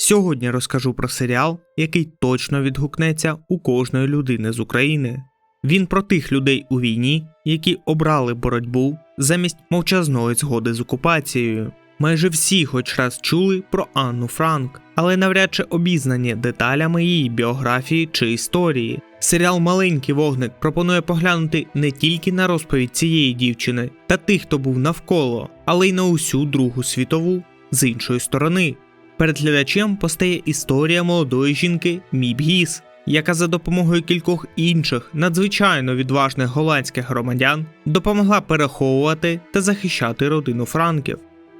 Сьогодні розкажу про серіал, який точно відгукнеться у кожної людини з України. Він про тих людей у війні, які обрали боротьбу замість мовчазної згоди з окупацією. Майже всі хоч раз чули про Анну Франк, але навряд чи обізнані деталями її біографії чи історії. Серіал Маленький вогник пропонує поглянути не тільки на розповідь цієї дівчини та тих, хто був навколо, але й на усю Другу світову з іншої сторони. Перед глядачем постає історія молодої жінки Міб Гіс, яка за допомогою кількох інших надзвичайно відважних голландських громадян допомогла переховувати та захищати родину Франків.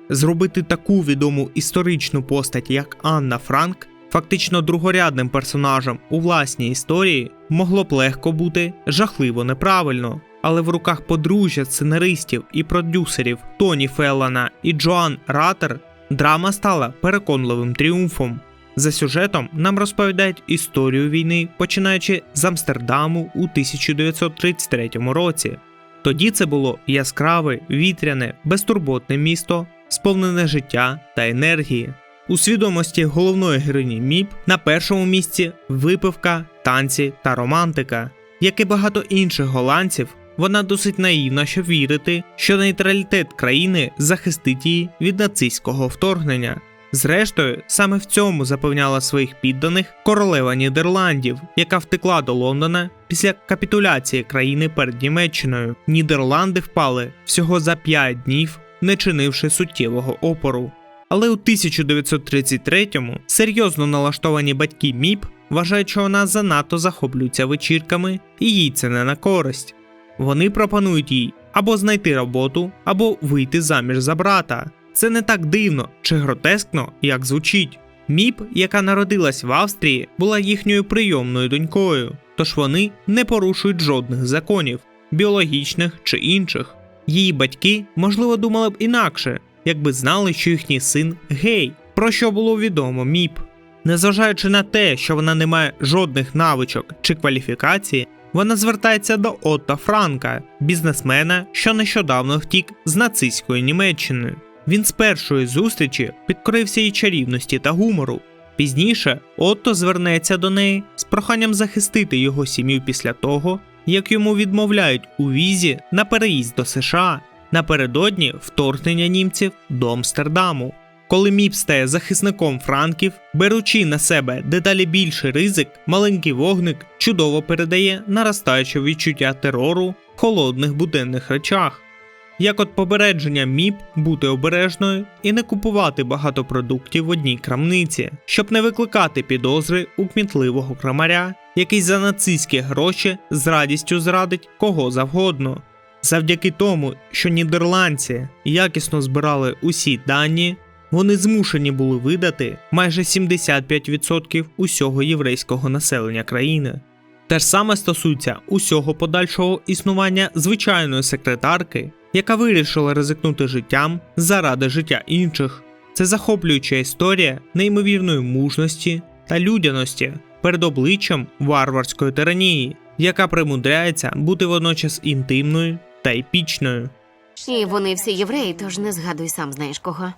Зробити таку відому історичну постать, як Анна Франк, фактично другорядним персонажем у власній історії, могло б легко бути жахливо неправильно. Але в руках подружжя сценаристів і продюсерів Тоні Феллана і Джоан Ратер драма стала переконливим тріумфом. За сюжетом нам розповідають історію війни, починаючи з Амстердаму у 1933 році. Тоді це було яскраве, вітряне, безтурботне місто, сповнене життя та енергії. У свідомості головної героїні Міп на першому місці випивка, танці та романтика. Як і багато інших голландців, вона досить наївна, щоб вірити, що нейтралітет країни захистить її від нацистського вторгнення. Зрештою, саме в цьому запевняла своїх підданих королева Нідерландів, яка втекла до Лондона після капітуляції країни перед Німеччиною. Нідерланди впали всього за 5 днів, не чинивши суттєвого опору. Але у 1933-му серйозно налаштовані батьки Міп вважають, що вона занадто захоплюється вечірками, і їй це не на користь. Вони пропонують їй або знайти роботу, або вийти заміж за брата. Це не так дивно чи гротескно, як звучить. Міп, яка народилась в Австрії, була їхньою прийомною донькою, тож вони не порушують жодних законів, біологічних чи інших. Її батьки, можливо, думали б інакше, якби знали, що їхній син гей, про що було відомо Міп. Незважаючи на те, що вона не має жодних навичок чи кваліфікації, вона звертається до Отто Франка, бізнесмена, що нещодавно втік з нацистської Німеччини. Він з першої зустрічі підкорився її чарівності та гумору. Пізніше Отто звернеться до неї з проханням захистити його сім'ю після того, як йому відмовляють у візі на переїзд до США напередодні вторгнення німців до Амстердаму. Коли Міп стає захисником франків, беручи на себе дедалі більший ризик, маленький вогник чудово передає наростаюче відчуття терору в холодних буденних речах. Як от попередження МІП бути обережною і не купувати багато продуктів в одній крамниці, щоб не викликати підозри у кмітливого крамаря, який за нацистські гроші з радістю зрадить кого завгодно. Завдяки тому, що нідерландці якісно збирали усі дані, вони змушені були видати майже 75% усього єврейського населення країни. Те ж саме стосується усього подальшого існування звичайної секретарки, яка вирішила ризикнути життям заради життя інших. Це захоплююча історія неймовірної мужності та людяності перед обличчям варварської тиранії, яка примудряється бути водночас інтимною та епічною. І вони всі євреї, тож не згадуй сам знаєш кого.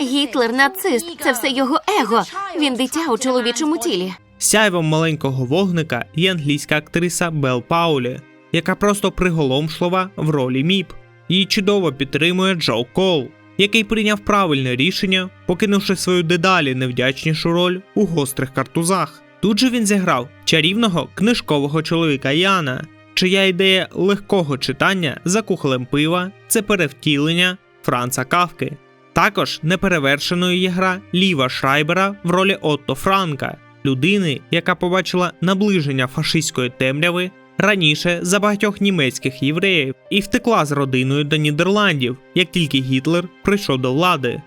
Гітлер нацист, це все його его. Він дитя у чоловічому тілі. Сяйвом маленького вогника є англійська актриса Бел Паулі, яка просто приголомшлива в ролі Міп. Її чудово підтримує Джо Кол, який прийняв правильне рішення, покинувши свою дедалі невдячнішу роль у гострих картузах. Тут же він зіграв чарівного книжкового чоловіка Яна, чия ідея легкого читання за кухолем пива це перевтілення Франца Кавки. Також неперевершеною є гра Ліва Шрайбера в ролі Отто Франка, людини, яка побачила наближення фашистської темряви раніше за багатьох німецьких євреїв і втекла з родиною до Нідерландів, як тільки Гітлер прийшов до влади.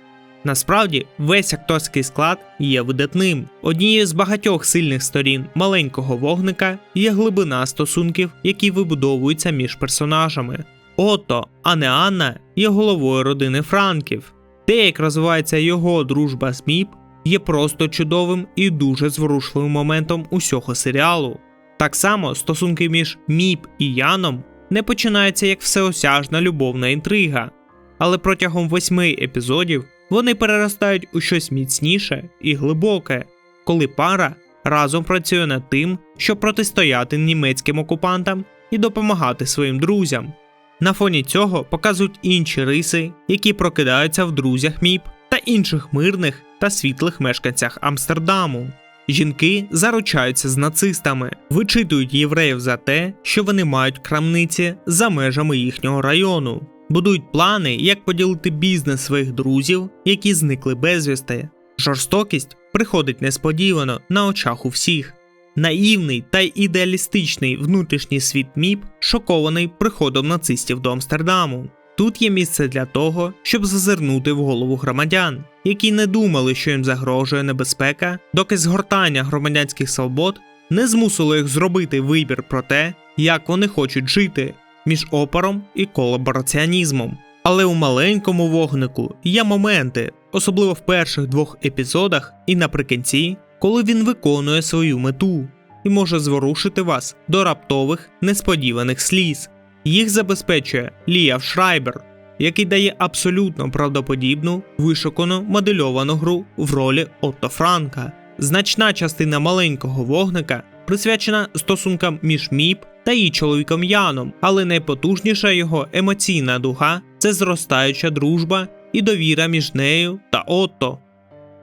Насправді, весь акторський склад є видатним. Однією з багатьох сильних сторін маленького вогника є глибина стосунків, які вибудовуються між персонажами. Отто, а не Анна, є головою родини Франків. Те, як розвивається його дружба з Міп, є просто чудовим і дуже зворушливим моментом усього серіалу. Так само стосунки між Міп і Яном не починаються як всеосяжна любовна інтрига, але протягом восьми епізодів вони переростають у щось міцніше і глибоке, коли пара разом працює над тим, щоб протистояти німецьким окупантам і допомагати своїм друзям. На фоні цього показують інші риси, які прокидаються в друзях МІП та інших мирних та світлих мешканцях Амстердаму. Жінки заручаються з нацистами, вичитують євреїв за те, що вони мають крамниці за межами їхнього району, будують плани, як поділити бізнес своїх друзів, які зникли безвісти. Жорстокість приходить несподівано на очах у всіх. Наївний та ідеалістичний внутрішній світ МІП шокований приходом нацистів до Амстердаму. Тут є місце для того, щоб зазирнути в голову громадян, які не думали, що їм загрожує небезпека, доки згортання громадянських свобод не змусило їх зробити вибір про те, як вони хочуть жити між опором і колабораціонізмом. Але у маленькому вогнику є моменти, особливо в перших двох епізодах і наприкінці, коли він виконує свою мету і може зворушити вас до раптових несподіваних сліз. Їх забезпечує Ліав Шрайбер, який дає абсолютно правдоподібну, вишукану модельовану гру в ролі Отто Франка. Значна частина маленького вогника присвячена стосункам між Міп та її чоловіком Яном, але найпотужніша його емоційна дуга це зростаюча дружба і довіра між нею та Отто.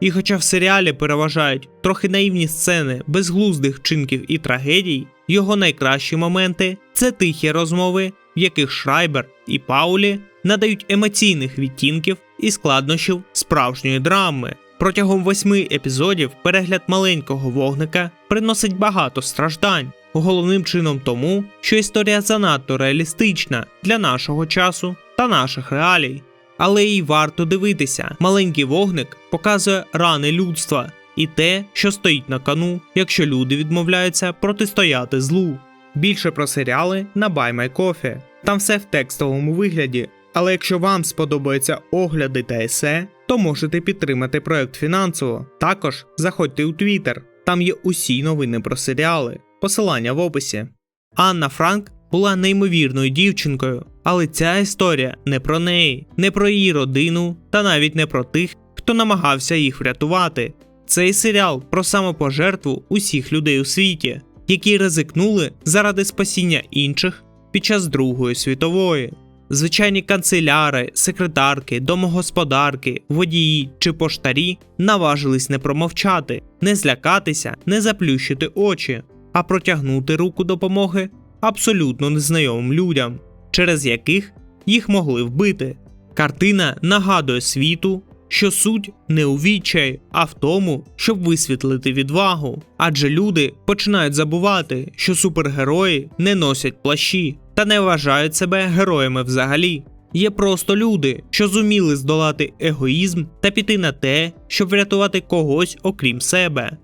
І хоча в серіалі переважають трохи наївні сцени безглуздих вчинків і трагедій, його найкращі моменти це тихі розмови, в яких Шрайбер і Паулі надають емоційних відтінків і складнощів справжньої драми. Протягом восьми епізодів перегляд маленького вогника приносить багато страждань, головним чином тому, що історія занадто реалістична для нашого часу та наших реалій. Але їй варто дивитися. Маленький вогник показує рани людства і те, що стоїть на кону, якщо люди відмовляються протистояти злу. Більше про серіали на Buy My Coffee. Там все в текстовому вигляді. Але якщо вам сподобаються огляди та есе, то можете підтримати проект фінансово. Також заходьте у Twitter, там є усі новини про серіали. Посилання в описі. Анна Франк була неймовірною дівчинкою, але ця історія не про неї, не про її родину та навіть не про тих, хто намагався їх врятувати. Цей серіал про самопожертву усіх людей у світі, які ризикнули заради спасіння інших під час Другої світової. Звичайні канцеляри, секретарки, домогосподарки, водії чи поштарі наважились не промовчати, не злякатися, не заплющити очі, а протягнути руку допомоги абсолютно незнайомим людям, через яких їх могли вбити. Картина нагадує світу, що суть не у відчай, а в тому, щоб висвітлити відвагу. Адже люди починають забувати, що супергерої не носять плащі та не вважають себе героями взагалі. Є просто люди, що зуміли здолати егоїзм та піти на те, щоб врятувати когось окрім себе.